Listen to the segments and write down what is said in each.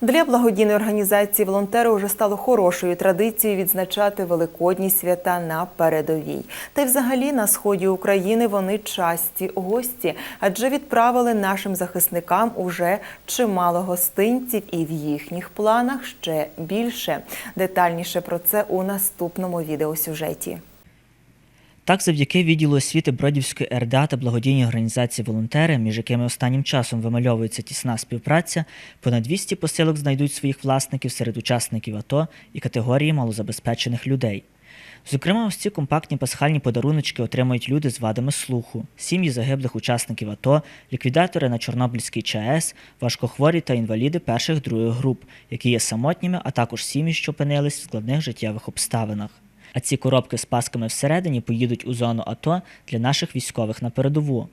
Для благодійної організації волонтери вже стало хорошою традицією відзначати великодні свята на передовій. Та й взагалі на сході України вони часті гості, адже відправили нашим захисникам уже чимало гостинців, і в їхніх планах ще більше. Детальніше про це у наступному відеосюжеті. Так, завдяки відділу освіти Бродівської РДА та благодійній організації волонтери, між якими останнім часом вимальовується тісна співпраця, понад 200 посилок знайдуть своїх власників серед учасників АТО і категорії малозабезпечених людей. Зокрема, ось ці компактні пасхальні подаруночки отримують люди з вадами слуху, сім'ї загиблих учасників АТО, ліквідатори на Чорнобильській ЧАЕС, важкохворі та інваліди перших других груп, які є самотніми, а також сім'ї, що опинились в складних життєвих обставинах. А ці коробки з пасками всередині поїдуть у зону АТО для наших військових на передову.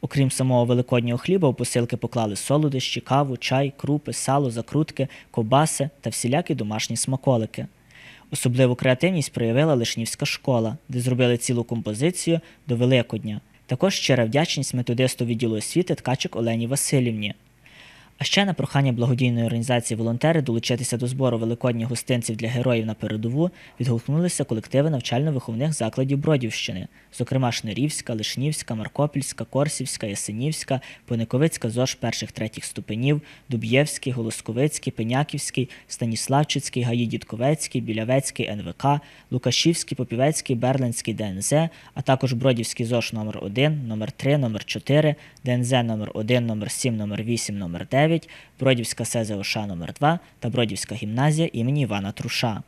Окрім самого великоднього хліба, у посилки поклали солодощі, каву, чай, крупи, сало, закрутки, ковбаси та всілякі домашні смаколики. Особливу креативність проявила Лишнівська школа, де зробили цілу композицію до Великодня. Також щира вдячність методисту відділу освіти ткачик Олені Васильівні. А ще на прохання благодійної організації волонтери долучитися до збору великодніх гостинців для героїв на передову відгукнулися колективи навчально-виховних закладів Бродівщини, зокрема Шнирівська, Лишнівська, Маркопільська, Корсівська, Ясенівська, Пониковицька ЗОЖ перших третіх ступенів, Дуб'євський, Голосковицький, Пеняківський, Станіславчицький, Гаї Дідковецький, Білявецький НВК, Лукашівський, Попівецький, Берлинський ДНЗ, а також Бродівський ЗОЖ номер 1 номер 3 номер 4 ДНЗ номер 1 номер 7 номер 8 номер 9 Бродівська СЗОШ номер 2 та Бродівська гімназія імені Івана Труша.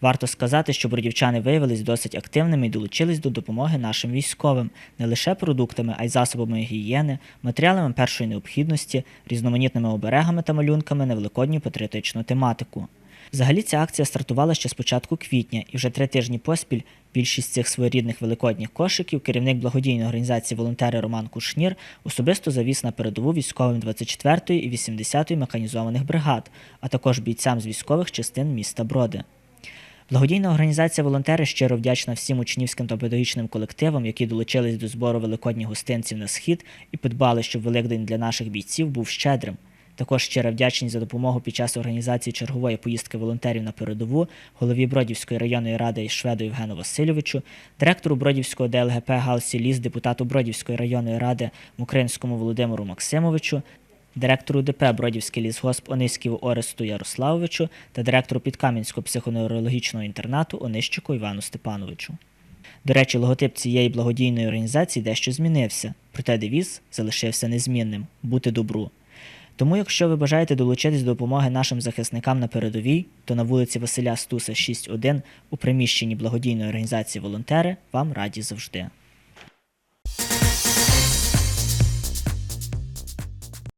Варто сказати, що бродівчани виявились досить активними і долучились до допомоги нашим військовим не лише продуктами, а й засобами гігієни, матеріалами першої необхідності, різноманітними оберегами та малюнками на великодню патріотичну тематику. Взагалі ця акція стартувала ще з початку квітня, і вже три тижні поспіль більшість цих своєрідних великодніх кошиків керівник благодійної організації волонтери Роман Кушнір особисто завіз на передову військовим 24-ї і 80-ї механізованих бригад, а також бійцям з військових частин міста Броди. Благодійна організація волонтери щиро вдячна всім учнівським та педагогічним колективам, які долучились до збору великодніх гостинців на схід і подбали, щоб Великдень для наших бійців був щедрим. Також щира вдячність за допомогу під час організації чергової поїздки волонтерів на передову, голові Бродівської районної ради Шведу Євгену Васильовичу, директору Бродівського ДЛГП Галсі Ліс, депутату Бродівської районної ради Мукринському Володимиру Максимовичу, директору ДП Бродівський лісгосп Ониськіву Оресту Ярославовичу та директору Підкам'янського психоневрологічного інтернату Онищику Івану Степановичу. До речі, логотип цієї благодійної організації дещо змінився, проте девіз залишився незмінним бути добру. Тому, якщо ви бажаєте долучитись до допомоги нашим захисникам на передовій, то на вулиці Василя Стуса, 6.1 у приміщенні благодійної організації волонтери вам раді завжди.